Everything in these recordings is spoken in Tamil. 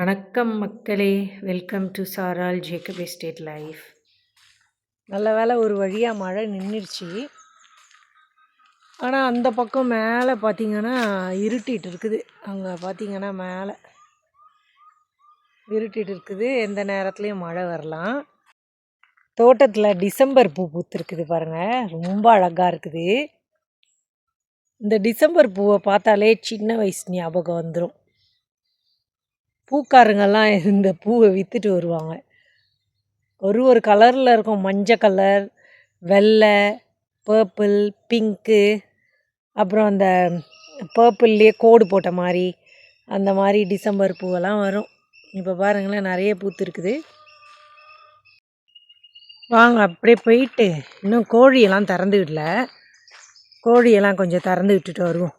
வணக்கம் மக்களே. வெல்கம் டு சாரால் ஜேக்கப் எஸ்டேட் லைஃப் நல்ல வேளை ஒரு வழியாக மழை நின்றுடுச்சு ஆனால் அந்த பக்கம் மேலே பார்த்தீங்கன்னா இருட்டிகிட்டு இருக்குது. அங்கே பார்த்தீங்கன்னா மேலே இருட்டிகிட்டு இருக்குது. எந்த நேரத்துலையும் மழை வரலாம். தோட்டத்தில் டிசம்பர் பூ பூத்துருக்குது பாருங்கள் ரொம்ப அழகாக இருக்குது. இந்த டிசம்பர் பூவை பார்த்தாலே சின்ன வயசு ஞாபகம் வந்துடும் பூக்காரங்கெல்லாம் இந்த பூவை விற்றுட்டு வருவாங்க. ஒரு ஒரு கலரில் இருக்கும். மஞ்சள் கலர் வெள்ளை பர்பிள் பிங்க்கு அப்புறம் அந்த பர்பிள்லேயே கோடு போட்ட மாதிரி அந்த மாதிரி டிசம்பர் பூவெல்லாம் வரும். இப்போ பாருங்களேன் நிறைய பூத்துருக்குது. வாங்க அப்படியே போயிட்டு இன்னும் கோழியெல்லாம் திறந்து விடல. கோழியெல்லாம் கொஞ்சம் திறந்து விட்டுட்டு வருவோம்.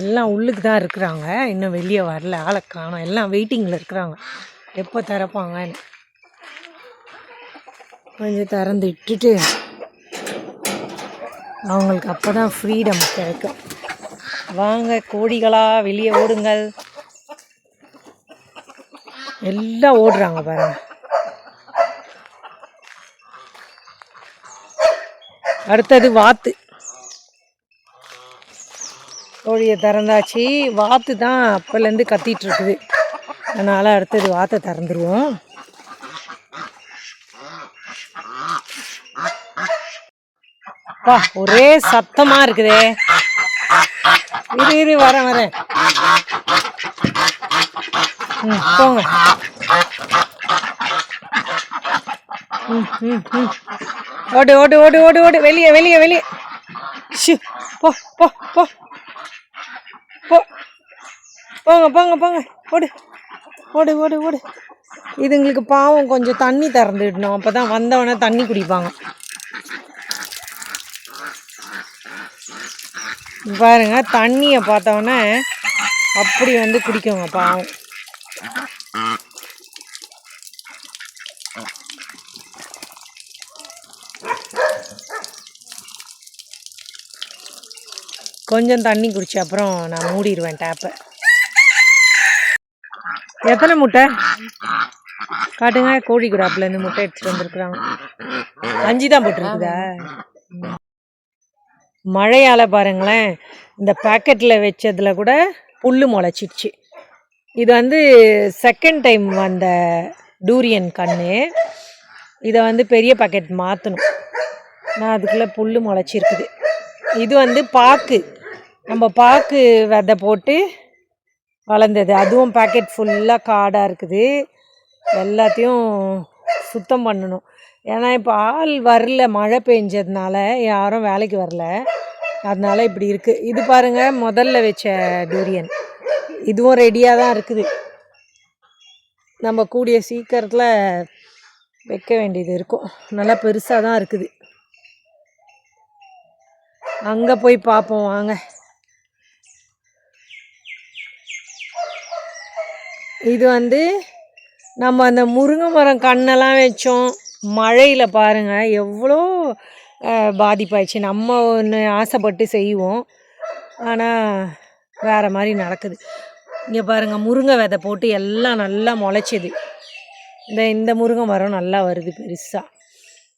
எல்லாம் உள்ளுக்கு தான் இருக்கிறாங்க. இன்னும் வெளியே வரல. ஆளை காணோம். எல்லாம் வெயிட்டிங்கில் இருக்கிறாங்க. எப்போ திறப்பாங்கன்னு. கொஞ்சம் திறந்து இட்டுட்டு அவங்களுக்கு அப்போ தான் ஃப்ரீடம் கிடைக்கும். வாங்க கோடிகளாக வெளியே ஓடுங்கள். எல்லாம் ஓடுறாங்க பாருங்க. அடுத்தது வாத்து. கோழியை திறந்தாச்சு. வாத்து தான் அப்போலேருந்து கத்திட்டு இருக்குது அதனால் அடுத்தது வாத்தை திறந்துருவோம். அப்பா ஒரே சத்தமா இருக்குதே. இரு இரு வரேன் வரேன். ம் போங்க. ம் ம் ம். ஓடு ஓடு ஓடு ஓடு ஓடு. வெளியே வெளியே வெளியே. ஷு போ போ போ. போ. போங்க போங்க போங்க. ஓடு. ஓடு ஓடு ஓடு. இதுங்களுக்கு பாவம். கொஞ்சம் தண்ணி திறந்துடணும் அப்போ தான் வந்தவொடனே தண்ணி குடிப்பாங்க. பாருங்க தண்ணியை பார்த்தோன்னே அப்படி வந்து குடிக்குங்க பாவம். கொஞ்சம் தண்ணி குடிச்சு அப்புறம் நான் மூடிடுவேன் டேப்பை எத்தனை முட்டை? காட்டுங்க கோழி இருந்து முட்டை எடுத்துட்டு வந்துருக்குறாங்க. அஞ்சு தான் போட்டிருக்குதா மழையால் பாருங்களேன் இந்த பேக்கெட்டில் வச்சதுல கூட புல் முளைச்சிடுச்சு. இது வந்து செகண்ட் டைம் வந்த டூரியன் கன்று இதை வந்து பெரிய பாக்கெட் மாற்றணும் நான் அதுக்குள்ளே புல் முளைச்சிருக்குது. இது வந்து பாக்கு. நம்ம பாக்கு விதை போட்டு வளர்ந்தது. அதுவும் பாக்கெட் ஃபுல்லாக காடாக இருக்குது. எல்லாத்தையும் சுத்தம் பண்ணணும். ஏன்னா இப்போ ஆள் வரல மழை பெஞ்சதுனால யாரும் வேலைக்கு வரல. அதனால இப்படி இருக்குது இது பாருங்கள் முதல்ல வச்ச டூரியன் இதுவும் ரெடியாக தான் இருக்குது. நம்ம கூடிய சீக்கிரத்தில் வைக்க வேண்டியது இருக்கும். நல்லா பெருசாக தான் இருக்குது. அங்கே போய் பார்ப்போம் வாங்க. இது வந்து நம்ம அந்த முருங்கை மரம் கண்ணெல்லாம் வச்சோம். மழையில் பாருங்கள் எவ்வளோ பாதிப்பாயிடுச்சு. நம்ம ஒன்று ஆசைப்பட்டு செய்வோம். ஆனால் வேறு மாதிரி நடக்குது. இங்கே பாருங்கள் முருங்கை விதை போட்டு எல்லாம் நல்லா முளைச்சிது. இந்த இந்த முருங்கை மரம் நல்லா வருது பெருசாக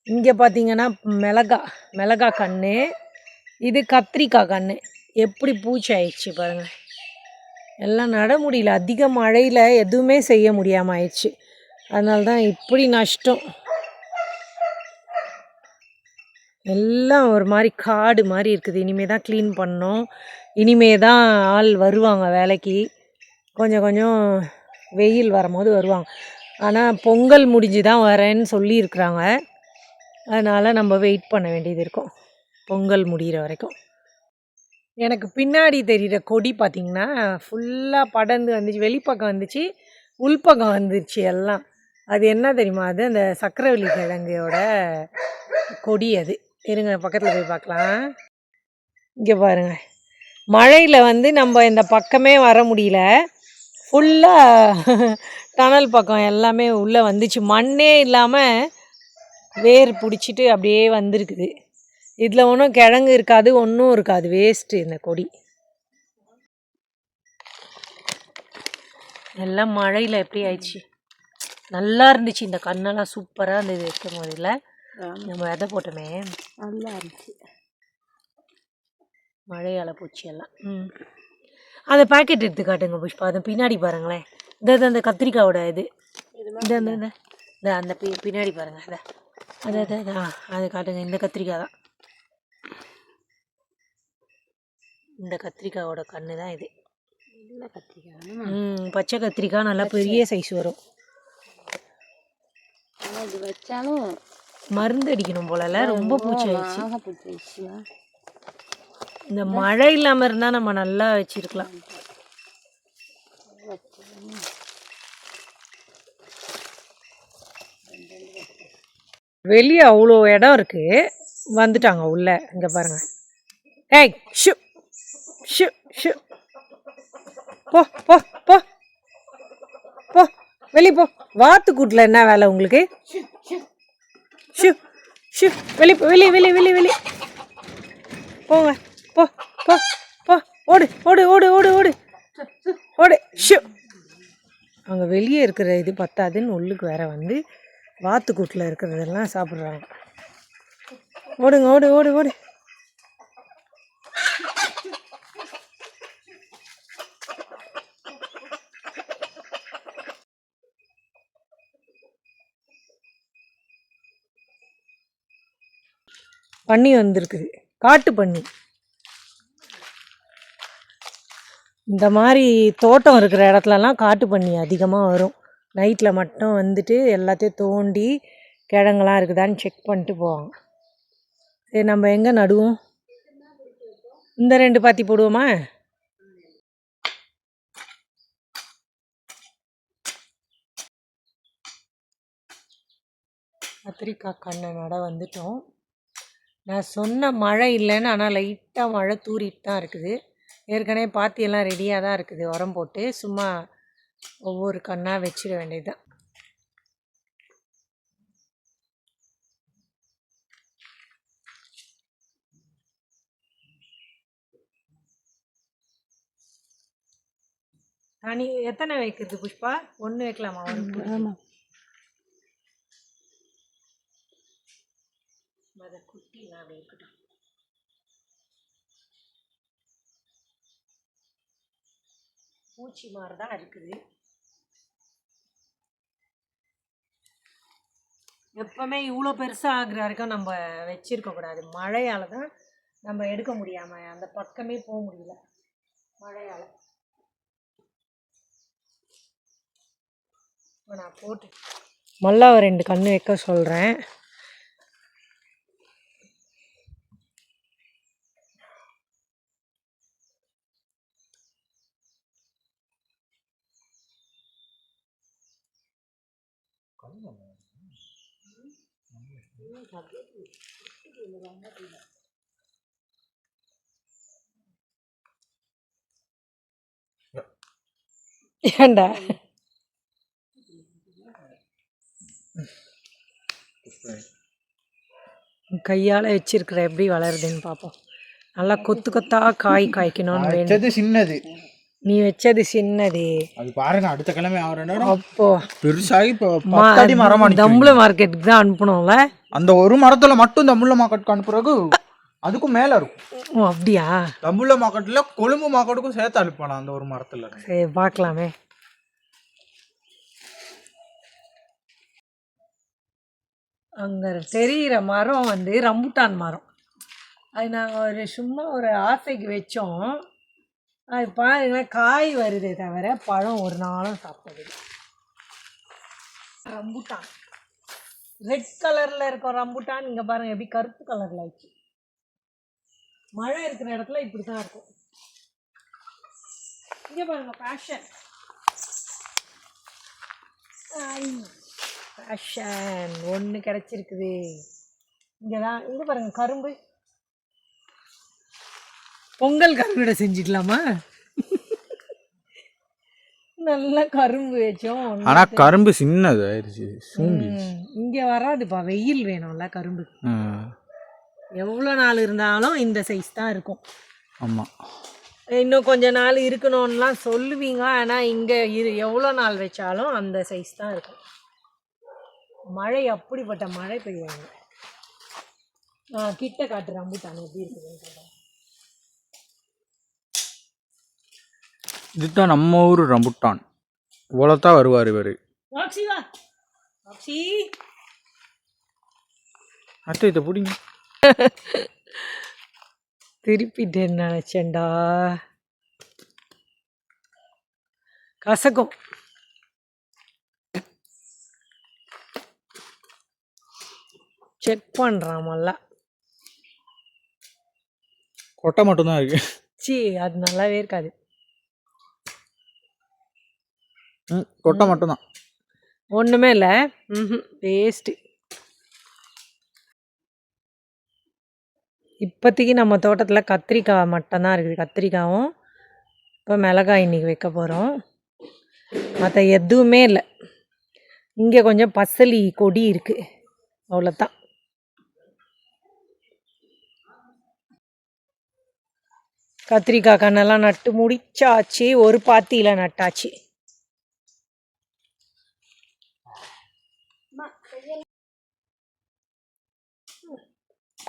இங்கே பார்த்தீங்கன்னா மிளகா மிளகா கன்று இது கத்திரிக்காய் கன்று எப்படி பூச்சி ஆயிடுச்சு பாருங்கள் எல்லாம் நட முடியல அதிக மழையில் எதுவுமே செய்ய முடியாமல் ஆயிடுச்சு அதனால தான் இப்படி நஷ்டம். எல்லாம் ஒரு மாதிரி காடு மாதிரி இருக்குது. இனிமே தான் க்ளீன் பண்ணோம் இனிமே தான் ஆள் வருவாங்க வேலைக்கு. கொஞ்சம் கொஞ்சம் வெயில் வரும்போது வருவாங்க. ஆனால் பொங்கல் முடிஞ்சு தான் வரேன்னு சொல்லியிருக்கிறாங்க. அதனால் நம்ம வெயிட் பண்ண வேண்டியது இருக்கும். பொங்கல் முடிகிற வரைக்கும். எனக்கு பின்னாடி தெரிகிற கொடி பார்த்திங்கன்னா ஃபுல்லாக படர்ந்து வந்துச்சு வெளிப்பக்கம் வந்துச்சு உள்பக்கம் வந்துருச்சு எல்லாம். அது என்ன தெரியுமா? அது அந்த சக்கரவள்ளி கிழங்கையோட கொடி அது. இருங்க பக்கத்தில் போய் பார்க்கலாம். இங்கே பாருங்கள் மழையில் வந்து நம்ம இந்த பக்கமே வர முடியல. ஃபுல்லாக டனல் பக்கம் எல்லாமே உள்ளே வந்துச்சு. மண்ணே இல்லாமல் வேர் பிடிச்சிட்டு அப்படியே வந்திருக்குது. இதில் ஒன்றும் கிழங்கு இருக்காது ஒன்றும் இருக்காது. வேஸ்ட்டு இந்த கொடி. எல்லாம் மழையில் எப்படி ஆயிடுச்சு? நல்லா இருந்துச்சு. இந்த கண்ணெல்லாம் சூப்பராக இருந்தது வைக்கும் போதில். நம்ம விதை போட்டோமே. நல்லா இருந்துச்சு. மழையால் பூச்சி எல்லாம். ம். அந்த பாக்கெட் எடுத்து காட்டுங்க புஷ்பா. அது பின்னாடி பாருங்களேன். இந்த இந்த கத்திரிக்காயோட இது. இந்த அந்த பி பின்னாடி பாருங்க. இதை. அது அது அது, அது காட்டுங்க. இந்த கத்திரிக்காய் தான். இந்த கத்திரிக்காயோட கண்ணு தான் இது கத்திரிக்காய் பச்சை கத்திரிக்காய் நல்லா பெரிய சைஸ் வரும். இது வச்சாலும் மருந்து அடிக்கணும் போலல ரொம்ப பூச்சி ஆயிடுச்சு. இந்த மழை இல்லாமல் இருந்தால் நம்ம நல்லா வச்சிருக்கலாம். வெளியே அவ்வளோ இடம் இருக்கு. வந்துட்டாங்க உள்ளே. இங்கே பாருங்க. ஏய் ஷு ஷு ஷு. போ போ போ. போ வெளியே போ. வாத்து கூட்டில் என்ன வேலை உங்களுக்கு? Shoo shoo. வெளியே போ வெளியே வெளியே வெளியே வெளியே. போங்க. போ போ போ. ஓடு ஓடு ஓடு ஓடு ஓடு. ஓடு ஷு. அங்கே வெளியே இருக்கிற இது பத்தாதுன்னு உள்ளுக்கு வேற வந்து வாத்து கூட்டில் இருக்கிறதெல்லாம் சாப்பிட்றாங்க. ஓடுங்க ஓடு ஓடு ஓடு. பன்னி வந்திருக்குது. காட்டு பன்னி இந்த மாதிரி தோட்டம் இருக்கிற இடத்துலலாம் காட்டு பன்னி அதிகமாக வரும். நைட்டில் மட்டும் வந்துட்டு எல்லாத்தையும் தோண்டி கிழங்கெல்லாம் இருக்குதான்னு செக் பண்ணிட்டு போவாங்க. சரி நம்ம எங்கே நடுவோம்? இந்த ரெண்டு பாத்தி போடுவோமா? கத்திரிக்காய் கண்ணை நட வந்துட்டோம். நான் சொன்ன மழை இல்லைன்னு ஆனால் லைட்டாக மழை தூரிட்டு தான் இருக்குது. ஏற்கனவே பாத்தியெல்லாம் ரெடியாக தான் இருக்குது. உரம் போட்டு சும்மா ஒவ்வொரு கண்ணாக வச்சிட வேண்டியது தான் தனி எத்தனை வைக்கிறது புஷ்பா? ஒன்று வைக்கலாமா? ஆமாம் அதை குட்டி நான் வைக்கட்டும் பூச்சி மாதிரி தான் இருக்குது. எப்பவுமே இவ்வளோ பெருசாக ஆகுற வரைக்கும் நம்ம வச்சிருக்க கூடாது. மழையால் தான் நம்ம எடுக்க முடியாமல் அந்த பக்கமே போக முடியல. மழையால். இப்போ நான் போட்டு மல்லாவை ரெண்டு கன்று வைக்க சொல்கிறேன் ஏண்டா? கையால் வச்சிருக்கிற எப்படி வளருதுன்னு பார்ப்போம் நல்லா கொத்து கொத்தா காய் காய்க்கணும்னு வேணும். சின்னது. நீ வச்சது சின்னது. அது பாருங்க அடுத்த கிழமை அப்போ பெருசாகி பத்தடி மரமா. தம்புள மார்க்கெட்டுக்கு தான் அனுப்பணும்ல? அந்த ஒரு மரத்துல மட்டும் தம்புள்ள மார்க்கெட்டுக்கு அனுப்புறது அதுக்கும் மேல இருக்கும். ஓ அப்படியா? தம்புள்ள மார்க்கெட்ல கொழும்பு மார்க்கெட்டுக்கும் சேர்த்து அனுப்பலாம் அந்த ஒரு மரத்துல. சரி பார்க்கலாமே. அங்கே தெரிகிற மரம் வந்து ரம்புட்டான் மரம். அது நாங்கள் ஒரு சும்மா ஒரு ஆசைக்கு வச்சோம். அது பாருங்களேன் காய் வருதே தவிர பழம் ஒரு நாளும் சாப்பிடுது ரம்புட்டான். ரெட் கலரில் இருக்கும் ரம்புட்டான் இங்கே பாருங்க எப்படி கருப்பு கலரில் ஆயிடுச்சு. மழை இருக்கிற இடத்துல இப்படி தான் இருக்கும். இங்கே ஃபேஷன் பேஷன் பேஷன் ஒன்று கிடச்சிருக்குது. இங்கே தான் இங்கே பாருங்க கரும்பு. பொங்கல் கருவிட செஞ்சுக்கலாமா? நல்லா கரும்பு வச்சோம் ஆனா கரும்பு சின்னது ம், இங்க வராதுப்பா வெயில் வேணும்ல கரும்பு. எவ்வளோ நாள் இருந்தாலும் இந்த சைஸ் தான் இருக்கும். ஆமா. இன்னும் கொஞ்ச நாள் இருக்கணும்லாம் சொல்லுவீங்க ஆனால் இங்கே இரு எவ்வளோ நாள் வச்சாலும் அந்த சைஸ் தான் இருக்கும். மழை அப்படிப்பட்ட மழை பெய்யுங்க ஆ கிட்ட காட்டு ரம்புட்டான் எப்படி இருக்குதுன்றத. இதுதான் நம்ம ஊர் ரம்புட்டான். இவ்வளோத்தான் வருவார் இவர். அத்தை இதை பிடிங்க. திருப்பிட்டேன்னு நினச்சேன்டா. கசக்கும். செக் பண்ணுறான் மல்லா கொட்டை மட்டும்தான் இருக்கு. சி அது நல்லாவே இருக்காது. ம் கொட்டை மட்டும்தான். ஒன்றுமே இல்லை. ம் வேஸ்ட்டு இப்போதைக்கு நம்ம தோட்டத்தில் கத்திரிக்காய் மட்டும்தான் இருக்குது. கத்திரிக்காயும் இப்போ மிளகாய் இன்றைக்கி வைக்க போகிறோம் மற்ற எதுவுமே இல்லை. இங்கே கொஞ்சம் பசலி கொடி இருக்குது அவ்வளோதான் கத்திரிக்காய் கண்ணெல்லாம் நட்டு முடிச்சாச்சு ஒரு பாத்தியில் நட்டாச்சு.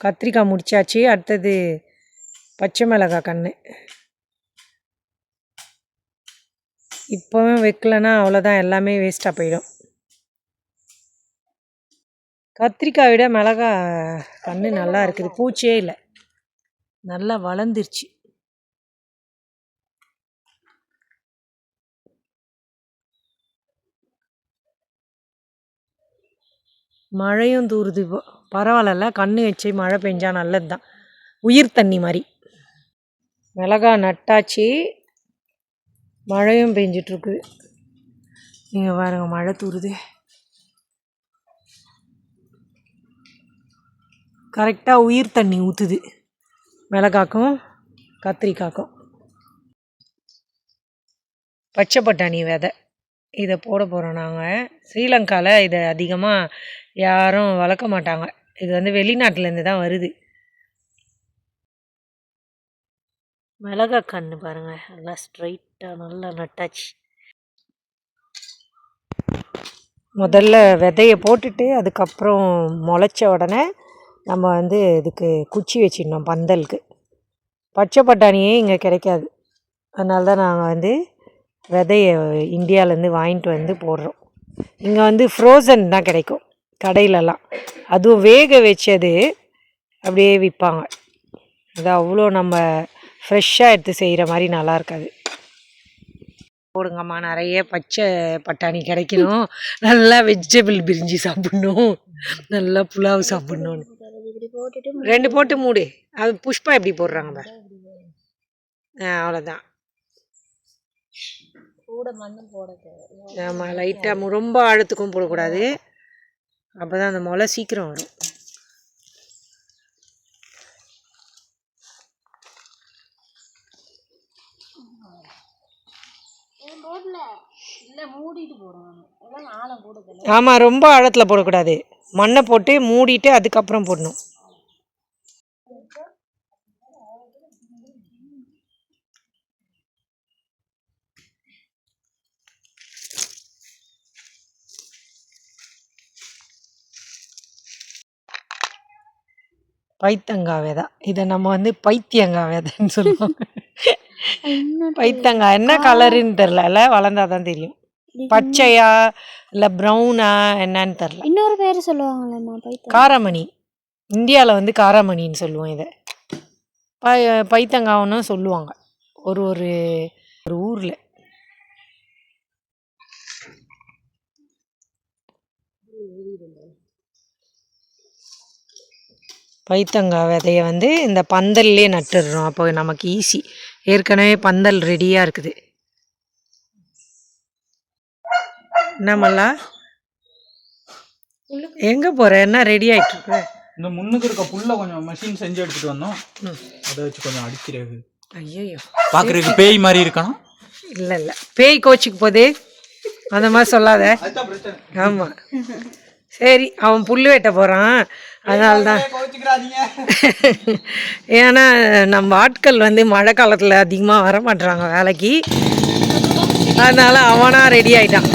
கத்திரிக்காய் முடிச்சாச்சு அடுத்தது பச்சை மிளகாய் கன்று இப்போவே வைக்கலன்னா அவ்வளோதான் எல்லாமே வேஸ்ட்டாக போயிடும். கத்திரிக்காய் விட மிளகாய் கன்று நல்லா இருக்குது பூச்சியே இல்லை. நல்லா வளர்ந்துருச்சு. மழையும் தூறுது இப்போ பரவாயில்ல கண்ணு வச்சு மழை பெஞ்சா நல்லது தான் உயிர் தண்ணி மாதிரி. மிளகா நட்டாச்சு. மழையும் பெஞ்சிட்ருக்கு. நீங்கள் பாருங்க மழை தூறுது கரெக்டாக உயிர் தண்ணி ஊற்றுது மிளகாக்கும் கத்திரிக்காய்க்கும் பச்சை பட்டாணி விதை. இதை போட போகிறோம் நாங்கள் ஸ்ரீலங்காவில் இதை அதிகமாக யாரும் வளர்க்க மாட்டாங்க. இது வந்து வெளிநாட்டிலேருந்து தான் வருது. மிளகா கன்று பாருங்க. நல்லா ஸ்ட்ரைட்டாக நல்லா நட்டாச்சு. முதல்ல விதையை போட்டுட்டு அதுக்கப்புறம் முளைச்ச உடனே நம்ம வந்து இதுக்கு குச்சி வச்சிடணும் பந்தலுக்கு. பச்சை பட்டாணியே இங்கே கிடைக்காது. அதனால தான் நாங்கள் வந்து விதையை இந்தியாவிலேருந்து வாங்கிட்டு வந்து போடுறோம். இங்கே வந்து ஃப்ரோசன் தான் கிடைக்கும். கடையிலலாம். அதுவும் வேக வச்சது அப்படியே விற்பாங்க அது அவ்வளோ நம்ம ஃப்ரெஷ்ஷாக எடுத்து செய்கிற மாதிரி நல்லா இருக்காது போடுங்கம்மா நிறைய பச்சை பட்டாணி கிடைக்கணும். நல்லா வெஜிடபிள் பிரிஞ்சி சாப்பிட்ணும். நல்லா புலாவ் போட்டுட்டு ரெண்டு போட்டு மூடு. அது புஷ்பா எப்படி போடுறாங்க பாரு. அவ்வளோதான். ஆமாம் லைட்டாக ரொம்ப ஆழத்துக்கும் போடக்கூடாது. அப்போ தான் அந்த முளை சீக்கிரம் வரும். ஆமாம் ரொம்ப ஆழத்தில் போடக்கூடாது. மண்ணை போட்டு மூடிட்டு அதுக்கப்புறம் போடணும். பைத்தங்காய் விதை இதை நம்ம வந்து பைத்தியங்காய் விதைன்னு சொல்லுவாங்க பைத்தங்காய் என்ன கலருன்னு தெரில வளர்ந்தா தான் தெரியும். பச்சையா இல்லை ப்ரௌனா என்னன்னு தெரில இன்னொரு பேர் சொல்லுவாங்களேம்மா பைத்தம் காராமணி. இந்தியாவில் வந்து காராமணின்னு சொல்லுவோம் இதை. ப பைத்தங்காவுன்னு சொல்லுவாங்க. ஒரு ஒரு ஒரு ஊரில். பைத்தங்காய் விதைய வந்து இந்த பந்தல்லே நட்டுடுறோம். அப்போ நமக்கு ஈஸி ஏற்கனவே பந்தல் ரெடியாக இருக்குது. என்னமல்லா? எங்கே போகிற என்ன ரெடி ஆயிட்டு இருக்கு இந்த முன்னுக்கு இருக்க புல்ல கொஞ்சம் மெஷின் செஞ்சு எடுத்துட்டு வந்தோம். அதை வச்சு கொஞ்சம் அடிக்கிறது. ஐயோ பார்க்கறதுக்கு பேய் மாதிரி இருக்கணும். இல்லை இல்லை. பேய் கோச்சிக்கு போதே. அந்த மாதிரி சொல்லாத. அதுதான் பிரச்சனை. ஆமாம் சரி அவன் புல் வெட்ட போகிறான் அதனால தான் கோச்சுக்கிறாதீங்க ஏன்னா நம்ம ஆட்கள் வந்து மழை காலத்தில் அதிகமாக வர மாட்றாங்க வேலைக்கு. அதனால அவனா ரெடி ஆயிட்டான்.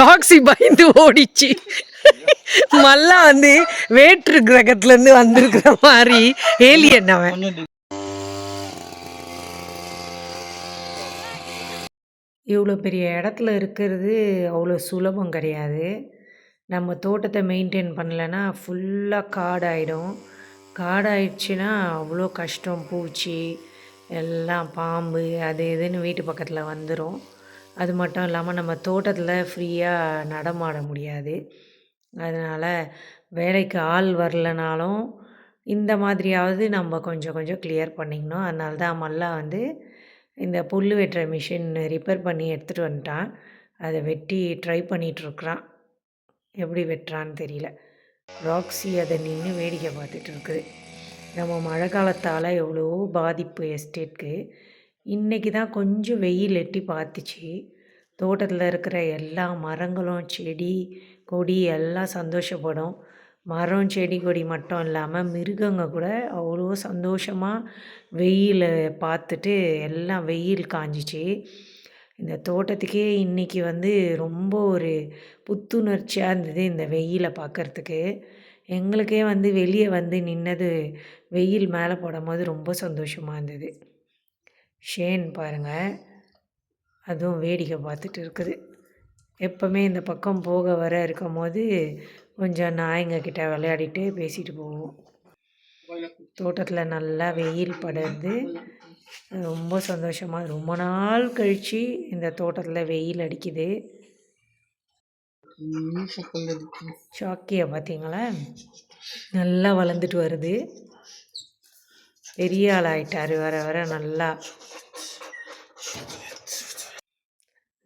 ராக்ஸி பயந்து. ஓடிச்சு. மல்லா வந்து வேற்று கிரகத்துலேருந்து வந்திருக்கிற மாதிரி ஏலியன் அவன். இவ்வளோ பெரிய இடத்துல இருக்கிறது அவ்வளோ சுலபம் கிடையாது. நம்ம தோட்டத்தை மெயின்டைன் பண்ணலைன்னா ஃபுல்லாக காடாயிடும். காடாயிடுச்சுன்னா அவ்வளோ கஷ்டம் பூச்சி எல்லாம் பாம்பு அது இதுன்னு வீட்டு பக்கத்தில் வந்துடும் அது மட்டும் இல்லாமல் நம்ம தோட்டத்தில் ஃப்ரீயாக நடமாட முடியாது. அதனால் வேலைக்கு ஆள் வரலனாலும் இந்த மாதிரியாவது நம்ம கொஞ்சம் கொஞ்சம் கிளியர் பண்ணிக்கணும். அதனால தான் மல்லா வந்து இந்த புல் வெட்டுற மிஷின் ரிப்பேர் பண்ணி எடுத்துகிட்டு வந்துட்டான். அதை வெட்டி ட்ரை பண்ணிகிட்ருக்குறான் எப்படி வெட்டுறான்னு தெரியல. ராக்ஸி அதை நின்று வேடிக்கை பார்த்துட்டு இருக்குது. நம்ம மழை காலத்தால் எவ்வளோ பாதிப்பு எஸ்டேட்க்கு இன்றைக்கி தான் கொஞ்சம் வெயில் எட்டி பார்த்துச்சு. தோட்டத்தில் இருக்கிற எல்லா மரங்களும் செடி கொடி எல்லாம் சந்தோஷப்படும். மரம் செடி கொடி மட்டும் இல்லாமல் மிருகங்க கூட அவ்வளோ சந்தோஷமாக வெயிலை பார்த்துட்டு எல்லாம் வெயில் காஞ்சிச்சு. இந்த தோட்டத்துக்கே இன்றைக்கி வந்து ரொம்ப ஒரு புத்துணர்ச்சியாக இருந்தது இந்த வெயிலை பார்க்கறதுக்கு எங்களுக்கே வந்து வெளியே வந்து நின்னது வெயில் மேலே போடும்போது ரொம்ப சந்தோஷமாக இருந்தது. ஷேன் பாருங்கள் அதுவும் வேடிக்கை பார்த்துட்டு இருக்குது. எப்போவுமே இந்த பக்கம் போக வர இருக்கும் போது கொஞ்சம் நாய்ங்க விளையாடிட்டு பேசிட்டு போவோம். தோட்டத்தில் நல்லா வெயில் படர்ந்து ரொம்ப சந்தோஷமாக ரொம்ப நாள் கழித்து இந்த தோட்டத்தில் வெயில் அடிக்குது. சாக்கியை பார்த்தீங்களா நல்லா வளர்ந்துட்டு வருது. பெரிய ஆள் ஆயிட்டாரு வர வர நல்லா.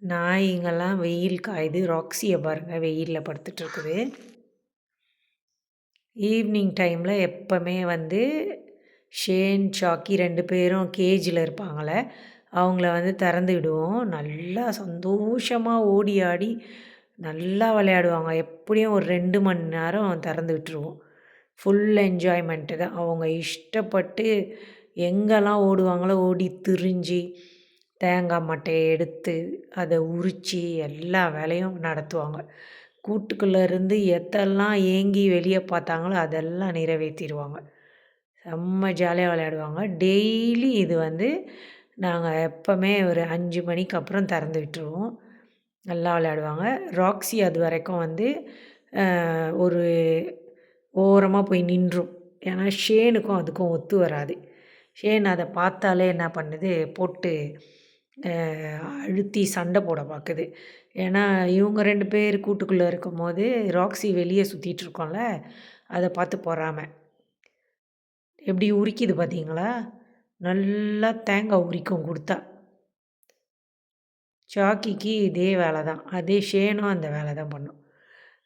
நாய்ங்கெல்லாம் வெயில் காயுது. ராக்ஸியை பாருங்கள் வெயிலில் படுத்துட்டு இருக்குது ஈவினிங் டைமில் எப்போவுமே வந்து ஷேன் சாக்கி ரெண்டு பேரும் கேஜில் இருப்பாங்களே அவங்கள வந்து திறந்து விடுவோம். நல்லா சந்தோஷமாக ஓடி ஆடி நல்லா விளையாடுவாங்க. எப்படியும் ஒரு ரெண்டு மணி நேரம் திறந்து விட்டுருவோம். ஃபுல் என்ஜாய்மெண்ட்டு தான். அவங்க இஷ்டப்பட்டு எங்கெல்லாம் ஓடுவாங்களோ ஓடி திரிஞ்சு தேங்காய் மட்டையை எடுத்து அதை உரித்து எல்லா வேலையும் நடத்துவாங்க. கூட்டுக்குள்ளேருந்து எத்தெல்லாம் ஏங்கி வெளியே பார்த்தாங்களோ அதெல்லாம் நிறைவேற்றிடுவாங்க. செம்ம ஜாலியாக விளையாடுவாங்க. டெய்லி இது வந்து நாங்கள் எப்போவுமே ஒரு அஞ்சு மணிக்கு அப்புறம் திறந்து விட்டுருவோம். நல்லா விளையாடுவாங்க. ராக்ஸி அது வரைக்கும் வந்து ஒரு ஓரமாக போய் நின்றும். ஏன்னா ஷேனுக்கும் அதுக்கும் ஒத்து வராது. ஷேன் அதை பார்த்தாலே என்ன பண்ணுது? போட்டு அழுத்தி சண்டை போட பார்க்குது ஏன்னா இவங்க ரெண்டு பேர் கூட்டுக்குள்ளே இருக்கும்போது ராக்ஸி வெளியே சுற்றிட்டு இருக்கோம்ல அதை பார்த்து பொறாம. எப்படி உரிக்குது பார்த்தீங்களா நல்லா தேங்காய் உரிக்கும் கொடுத்தா. சாக்கிக்கு இதே வேலை தான். அதே ஷேனும் அந்த வேலை தான் பண்ணும்.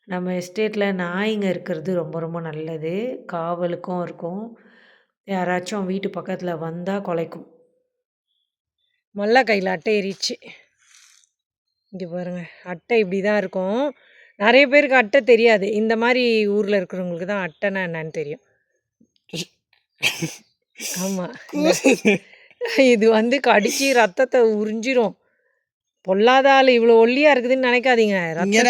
நம்ம எஸ்டேட்டில் நாய்ங்க இருக்கிறது ரொம்ப ரொம்ப நல்லது. காவலுக்கும் இருக்கும். யாராச்சும் வீட்டு பக்கத்தில் வந்தால் குலைக்கும். மல்ல கையில் அட்டை ஏறிச்சு இங்கே பாருங்க அட்டை இப்படி தான் இருக்கும். நிறைய பேருக்கு அட்டை தெரியாது. இந்த மாதிரி ஊரில் இருக்கிறவங்களுக்கு தான் அட்டைனா என்னன்னு தெரியும். ஆமாம் இது வந்து கடிச்சு ரத்தத்தை உறிஞ்சிரும். பொல்லாத ஆள் இவ்வளோ ஒல்லியாக இருக்குதுன்னு நினைக்காதீங்க. இங்கே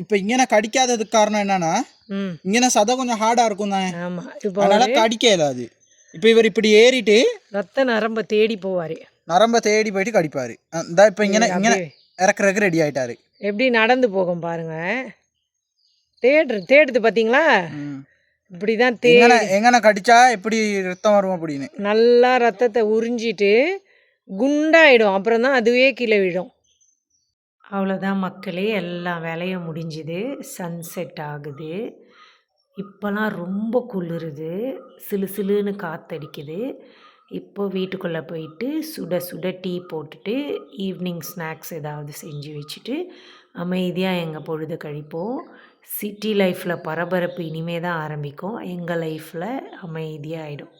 இப்போ இங்கே கடிக்காததுக்கு காரணம் என்னன்னா ம். இங்கே சதை கொஞ்சம் ஹார்டாக இருக்கும் தானே ஆமாம் இப்போ அதனால கடிக்க இயலாது இப்போ இவர் இப்படி ஏறிட்டு ரத்த நரம்ப தேடி போவார். நரம்ப தேடி போயிட்டு கடிப்பாரு. இந்த இப்போ இங்கே இங்கே இறக்குறதுக்கு ரெடி ஆயிட்டாரு. எப்படி நடந்து போகும் பாருங்க. தேடு தேடுது பார்த்தீங்களா. இப்படி தான் தே எங்கன கடிச்சா எப்படி ரத்தம் வரும் அப்படின்னு. நல்லா ரத்தத்தை உறிஞ்சிட்டு குண்டாயிடும். அப்புறம் தான் அதுவே கீழே விழும். அவ்வளோதான் மக்களே எல்லா வேலையும் முடிஞ்சுது. சன்செட் ஆகுது. இப்போலாம் ரொம்ப குளிருது. சிலு சிலுன்னு காத்தடிக்குது. இப்போ வீட்டுக்குள்ளே போயிட்டு சுட சுட டீ போட்டுட்டு ஈவினிங் ஸ்நாக்ஸ் ஏதாவது செஞ்சு வச்சுட்டு அமைதியாக எங்கள் பொழுது கழிப்போம். சிட்டி லைஃப்பில் பரபரப்பு இனிமே தான் ஆரம்பிக்கும். எங்கள் லைஃப்பில் அமைதியாக ஆகிடும்